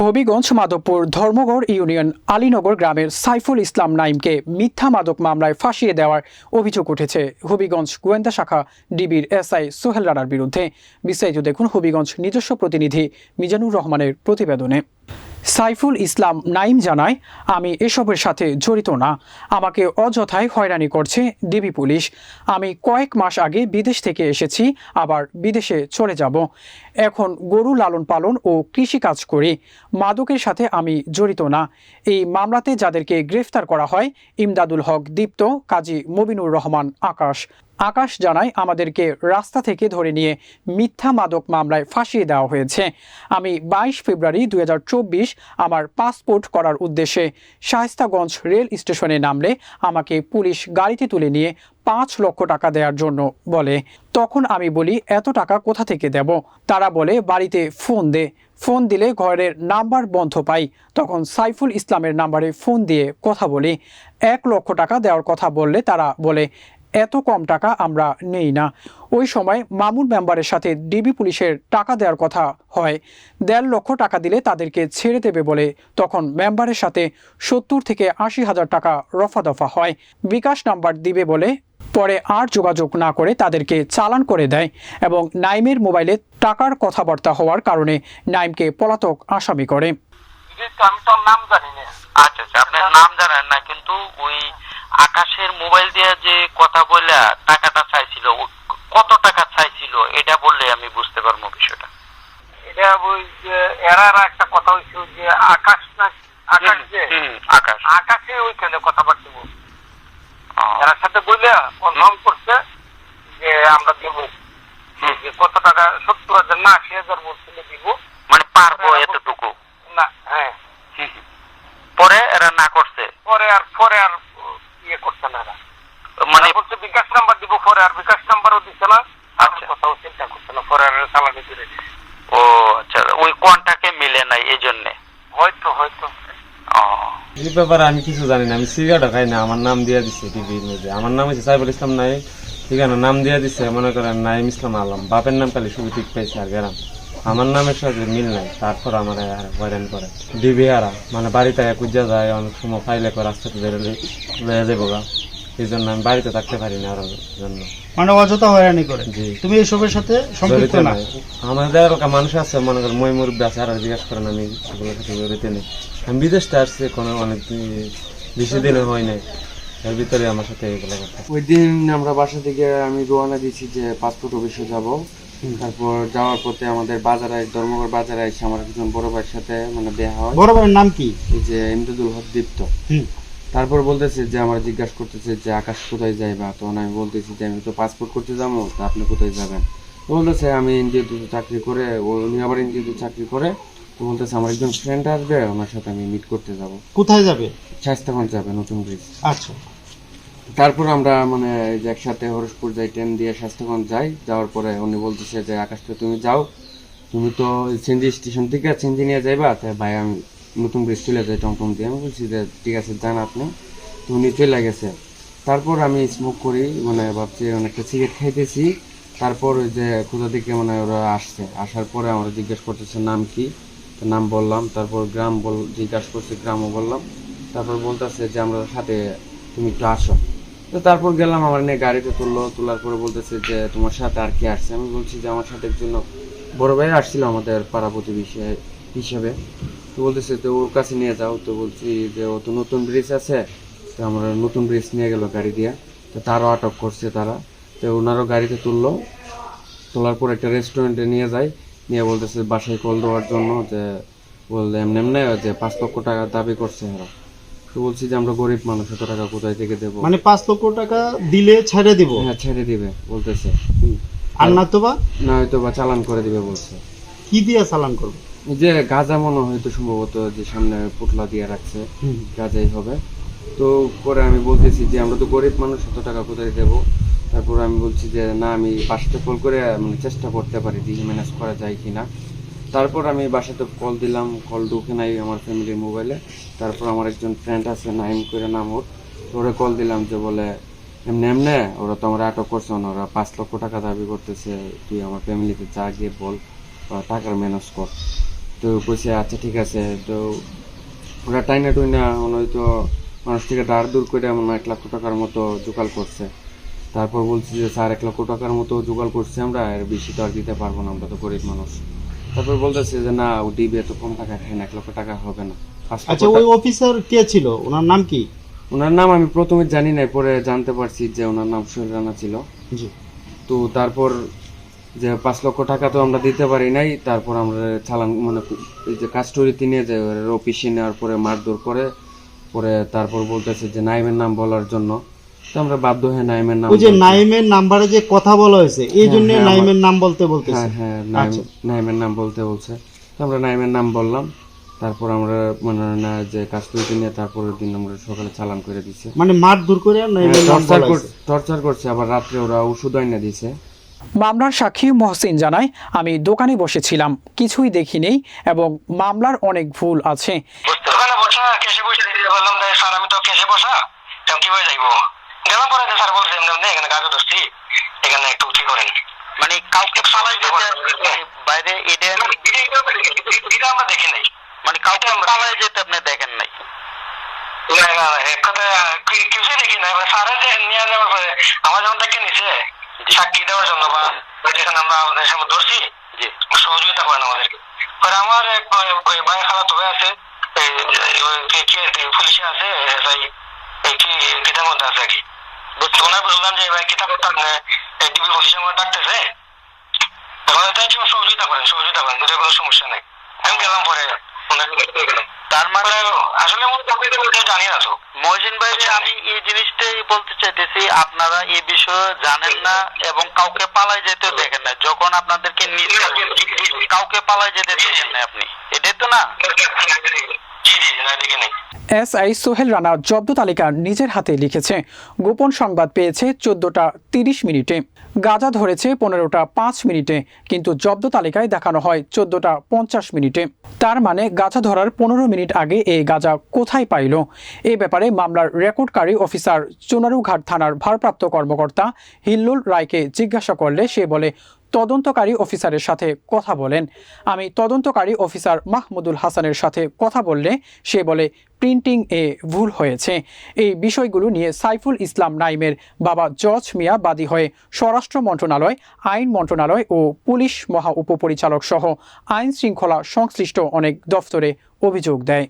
Habiganj Madhabpur Dharmagarh union Alinagar গ্রামের সাইফুল ইসলাম নাইমকে মিথ্যা মাদক মামলায় ফাঁসিয়ে দেওয়ার অভিযোগ উঠেছে হবিগঞ্জ গোয়েন্দা শাখা ডিবির এসআই সোহেল রানার বিরুদ্ধে। বিস্তারিত দেখুন হবিগঞ্জ নিজস্ব প্রতিনিধি মিজানুর রহমানের প্রতিবেদনে। সাইফুল ইসলাম নাইম জানায়, আমি এসবের সাথে জড়িত না। আমাকে অযথায় হয়রানি করছে ডিবি পুলিশ। আমি কয়েক মাস আগে বিদেশ থেকে এসেছি, আবার বিদেশে চলে যাব। এখন গরু লালন পালন ও কৃষিকাজ করি। মাদকের সাথে আমি জড়িত না। এই মামলাতে যাদেরকে গ্রেফতার করা হয়, ইমদাদুল হক দীপ্ত, কাজী মবিনুর রহমান আকাশ। আকাশ জানায়, আমাদেরকে রাস্তা থেকে ধরে নিয়ে মিথ্যা মাদক মামলায় ফাঁসিয়ে দেওয়া হয়েছে। আমি বাইশ ফেব্রুয়ারি দু হাজার চব্বিশ আমার পাসপোর্ট করার উদ্দেশ্যে শায়স্তাগঞ্জ রেল স্টেশনে নামলে আমাকে পুলিশ গাড়িতে তুলে নিয়ে পাঁচ লক্ষ টাকা দেওয়ার জন্য বলে। তখন আমি বলি, এত টাকা কোথা থেকে দেব? তারা বলে, বাড়িতে ফোন দে। ফোন দিলে ঘরের নাম্বার বন্ধ পাই। তখন সাইফুল ইসলামের নাম্বারে ফোন দিয়ে কথা বলি। এক লক্ষ টাকা দেওয়ার কথা বললে তারা বলে এত কম টাকা আমরা নেই না। ওই সময় মামুন মেম্বারের সাথে ডিবি পুলিশের টাকা দেওয়ার কথা হয়। দেড় লক্ষ টাকা দিলে তাদেরকে ছেড়ে দেবে বলে তখন মেম্বারের সাথে সত্তর থেকে আশি হাজার টাকা রফা দফা হয়। বিকাশ নাম্বার দিবে বলে পরে আর যোগাযোগ না করে তাদেরকে চালান করে দেয় এবং নাইমের মোবাইলে টাকার কথাবার্তা হওয়ার কারণে নাইমকে পলাতক আসামি করে। আমি তোর নাম জানি না। আচ্ছা আচ্ছা আপনার নাম জানেন না কিন্তু ওই আকাশের মোবাইল দিয়ে যে কথা বলে টাকাটা চাইছিল কত টাকা চাইছিল এটা বললে আমি বুঝতে পারব বিষয়টা। এটা ওই এরার একটা কথা হয়েছে যে আকাশ না আকাশ যে আকাশ। আকাশে ওইখানে কথাবার্তা বলছে। এরার সাথে বললে কনফার্ম করছে যে আমরা দেবো। কত টাকা সত্তর হাজার না আশি হাজার বলছিল দিব মানে পারব এতটুকু না হ্যাঁ হুম, হুম। পরে এরা না করছে পরে আর পরে আর ইয়ে করছে না এরা মানে মানে বলছে বিকাশ নাম্বার দিব পরে আর বিকাশ নাম্বারও দিচ্ছে না আর আচ্ছা। কোথাও চিন্তা করছে না পরে আর চালানি দিয়ে ও আচ্ছা ওই কোয়ান্টাকে মিলে নাই এই জন্যে হয়তো। হয়তো এই ব্যাপারে আমি কিছু জানি না আমি সিগারেটও খাই না আমার নাম দিয়ে দিচ্ছে টিভির মধ্যে আমার নাম হচ্ছে সাইফুল ইসলাম নাইম ঠিক আছে? নাম দিয়ে দিচ্ছে মনে করেন নাইম ইসলাম আলম। বাপের নাম খালি শুধু ঠিক পেয়েছে আর গেলাম আমার নামের সাথে মিল নাই তারপর আমার করে। মানে বাড়িতে কুজা যায় অনেক সময় ফাইলে করে রাস্তাতে বেরোলে লয়ে যাব গা। এই জন্য আমি বাড়িতে থাকতে পারি না ওর জন্য। মানে অযথা হয়রানি করে। জি। তুমি এসবের সাথে সম্পৃক্ত জড়িত না। নাই। আমাদের এলাকা মানুষ আছে মনে করেন মই মুরব্বী আছে আর জিজ্ঞাসা করেন আমি সেগুলোর সাথে জড়িত নেই। আমি বিদেশটা আসছি কোনো অনেক দিন- বেশি দিনে হয় নাই। এর ভিতরে আমার সাথে এগুলো কথা। ওই দিন আমরা বাসা থেকে আমি রোয়ানা দিয়েছি যে পাসপোর্ট অফিসে যাব। তারপর যাওয়ার পথে আমাদের বাজারে ধর্মগড় বাজারে এসে আমার একজন বড় ভাইয়ের সাথে মানে দেখা হয়। বড় ভাইয়ের নাম কি? এই যে ইমদাদুল হক দীপ্ত। হুম। তারপর বলতেছে যে আমার জিজ্ঞাসা করতেছে যে আকাশ কোথায় যাইবা? তখন আমি বলতেছি যে আমি তো পাসপোর্ট করতে যাব তা আপনি কোথায় যাবেন? তো বলতেছে আমি ইন্ডিয়াতে চাকরি করে ও- উনি আবার ইন্ডিয়াতে চাকরি করে। তো বলতেছে আমার একজন ফ্রেন্ড আসবে ওনার সাথে আমি মিট করতে যাব। কোথায় যাবে? স্বাস্থ্যগঞ্জ যাবে নতুন ব্রিজ আচ্ছা। তারপর আমরা মানে এই যে একসাথে হরসপুর যাই ট্রেন দিয়ে স্বাস্থ্যগঞ্জ যাই যাওয়ার পরে উনি বলতেছে যে আকাশ তো তুমি যাও। তুমি তো সিনজি স্টেশন থেকে সিনজি নিয়ে যাইবা তাই ভাই আমি নতুন ব্রিজ চলে যাই টমটম দিয়ে। আমি বলছি যে, ঠিক আছে, যান আপনি। তো উনি চলে গেছে। তারপর আমি স্মোক করি মানে ভাবছি অনেকটা সিগারেট খাইতেছি। তারপর ওই যে কোথা থেকে মানে ওরা আসছে। আসার পরে আমরা জিজ্ঞেস করতেছে, নাম কি? নাম বললাম। তারপর গ্রাম বল, জিজ্ঞাসা করছি, গ্রামও বললাম। তারপর বলতেছে যে, আমরা সাথে, তুমি একটু আসো। তো তারপর গেলাম, আমার নিয়ে গাড়িতে তুললো। তোলার পরে বলতেছে যে, তোমার সাথে আর কে আসছে? আমি বলছি যে, আমার সাথে একজন বড় ভাই আসছিল আমাদের পাড়া প্রতিবেশী হিসাবে। তো বলতেছে তো ওর কাছে নিয়ে যাও। তো বলছি যে ও তো নতুন ব্রিজ আছে। তো আমরা নতুন ব্রিজ নিয়ে গেল গাড়ি দিয়ে। তো তারও আটক করছে তারা। তো ওনারও গাড়িতে তুললো। তোলার পর একটা রেস্টুরেন্টে নিয়ে যায়। নিয়ে বলতেছে বাসায় কল দেওয়ার জন্য যে বললে এমনি এমনি যে পাঁচ লক্ষ টাকা দাবি করছে এরা। তো বলছি যে আমরা গরিব মানুষ এত টাকা কোথায় থেকে দেবো? মানে পাঁচ লক্ষ টাকা দিলে ছেড়ে দিব? হ্যাঁ ছেড়ে দিবে বলতেছে। আর না তো বা না হয়তো বা চালান করে দিবে বলছে। কি দিয়ে চালান করব? যে গাঁজা মনে হয়তো সম্ভবত যে সামনে পুটলা দিয়ে রাখছে গাঁজাই হবে। তো পরে আমি বলতেছি যে আমরা তো গরিব মানুষ এত টাকা কোথায় দেবো? তারপর আমি বলছি যে না আমি বাসাতে কল করে মানে চেষ্টা করতে পারি যে ম্যানেজ করা যায় কি না তারপর আমি বাসাতে কল দিলাম কল ঢুকে নাই আমার ফ্যামিলির মোবাইলে তারপর আমার একজন ফ্রেন্ড আছে নাইম করে নাম ওর। তো ওরে কল দিলাম যে বলে এমনি এমনি ওরা তো আমরা আটক করছে ওরা পাঁচ লক্ষ টাকা দাবি করতেছে তুই আমার ফ্যামিলিতে যা গিয়ে বল টাকার ম্যানেজ কর। তো তো কইছে আচ্ছা ঠিক আছে। তো ওরা টাইনা টুইনা হয়তো মানুষ থেকে ডার দূর করে এমন এক লক্ষ টাকার মতো জোগাড় করছে। তারপর বলছি যে স্যার এক লক্ষ টাকার মতো জোগাড় করছি আমরা এর বেশি তো আর দিতে পারব না আমরা তো গরিব মানুষ। তারপর বলতেছে যে না ও ডিবি এত কম টাকা খায় না এক লক্ষ টাকা হবে না। আচ্ছা ওই অফিসার কে ছিল? ওনার নাম কি? ওনার নাম আমি প্রথমে জানি না পরে জানতে পারছি যে ওনার নাম সোহেল রানা ছিল। জি। তো তারপর যে পাঁচ লক্ষ টাকা তো আমরা দিতে পারি নাই তারপর আমরা চালান মানে এই যে কাস্টডিতে নিয়ে যায় অফিসে নেওয়ার পরে মারধর করে পরে তারপর বলতেছে যে নাইমের নাম বলার জন্য। তো আমরা বাধ্য হয়ে নাইমের নাম ওই যে নাইমের নাম্বারে যে কথা বলা হয়েছে এই জন্য হ্যাঁ, নাইমের নাম বলতে বলতেছে। হ্যাঁ হ্যাঁ আচ্ছা। নাইমের নাম বলতে বলছে। তো আমরা নাইমের নাম বললাম তারপর আমরা মানে না যে কাস্টডিতে নিয়ে তারপরের দিন আমরা সকালে চালান করে দিছে। মানে মার দূর করে টর্চার টর্চার করছে আবার রাত্রে ওরা ওষুধ আইনা দিছে। মামলার সাক্ষী মহসিন জানায় আমি দোকানে বসেছিলাম কিছুই দেখিনি এবং মামলার অনেক ভুল আছে। ওখানে বসা কেসে বসে দিতে বললাম যে স্যার আমি তো কেসে বসা এখন কীভাবে যাইবো? গেলাম পরে স্যার বলছে এমনি এমনি এখানে কাজে ধরছি এখানে একটু ঠিক করেন। মানে কাউকে মানে বাইরে এটা এটা আমরা দেখি নাই। মানে কাউকে পালাই যেতে আপনি দেখেন নাই? না না না এক কথা কি- কিছুই দেখি নাই। স্যারের নিয়ে যাওয়ার পরে আমার যখন দেখে নিছে সাক্ষী দেওয়ার জন্য বা যেখানে আমরা আমাদের সামনে ধরছি সহযোগিতা করেন আমাদেরকে। পরে আমার এক ভাই- খালা তবে আছে পুলিশে আছে এসআই কি কিতাব আছে আর কি। ওনার বললাম যে ভাই কিতাব ডিবি মধ্যে ডাকতেছে। সহযোগিতা করেন সহযোগিতা করেন কোনো সমস্যা নেই। আমি গেলাম পরে পেয়ে গেলাম। তার মানে আসলে জানি না তো মহসিন ভাই আমি এই জিনিসটাই বলতে চাইতেছি আপনারা এই বিষয়ে জানেন না এবং কাউকে পালাই যেতে দেখেন না। যখন আপনাদেরকে কাউকে পালাই যেতে দেখেন না আপনি। এটাই তো না? নেই এসআই সোহেল রানা জব্দ তালিকা নিজের হাতে লিখেছে। গোপন সংবাদ পেয়েছে চোদ্দটা তিরিশ মিনিটে। গাজা ধরেছে পনেরোটা পাঁচ মিনিটে, কিন্তু জব্দ তালিকায় দেখানো হয় চোদ্দটা পঞ্চাশ মিনিটে। তার মানে গাজা ধরার পনেরো মিনিট আগে এই গাজা কোথায় পাইল? এ ব্যাপারে মামলার রেকর্ডকারী অফিসার চুনারুঘাট থানার ভারপ্রাপ্ত কর্মকর্তা হিল্লুল রায়কে জিজ্ঞাসা করলে সে বলে তদন্তকারী অফিসারের সাথে কথা বলেন। আমি তদন্তকারী অফিসার মাহমুদুল হাসানের সাথে কথা বললে সে বলে, প্রিন্টিং এ ভুল হয়েছে। এই বিষয়গুলো নিয়ে সাইফুল ইসলাম নাইমের বাবা জজ মিয়া বাদী হয়ে স্বরাষ্ট্র মন্ত্রণালয়, আইন মন্ত্রণালয় ও পুলিশ মহা উপপরিচালক সহ আইন শৃঙ্খলা সংশ্লিষ্ট অনেক দফতরে অভিযোগ দেয়।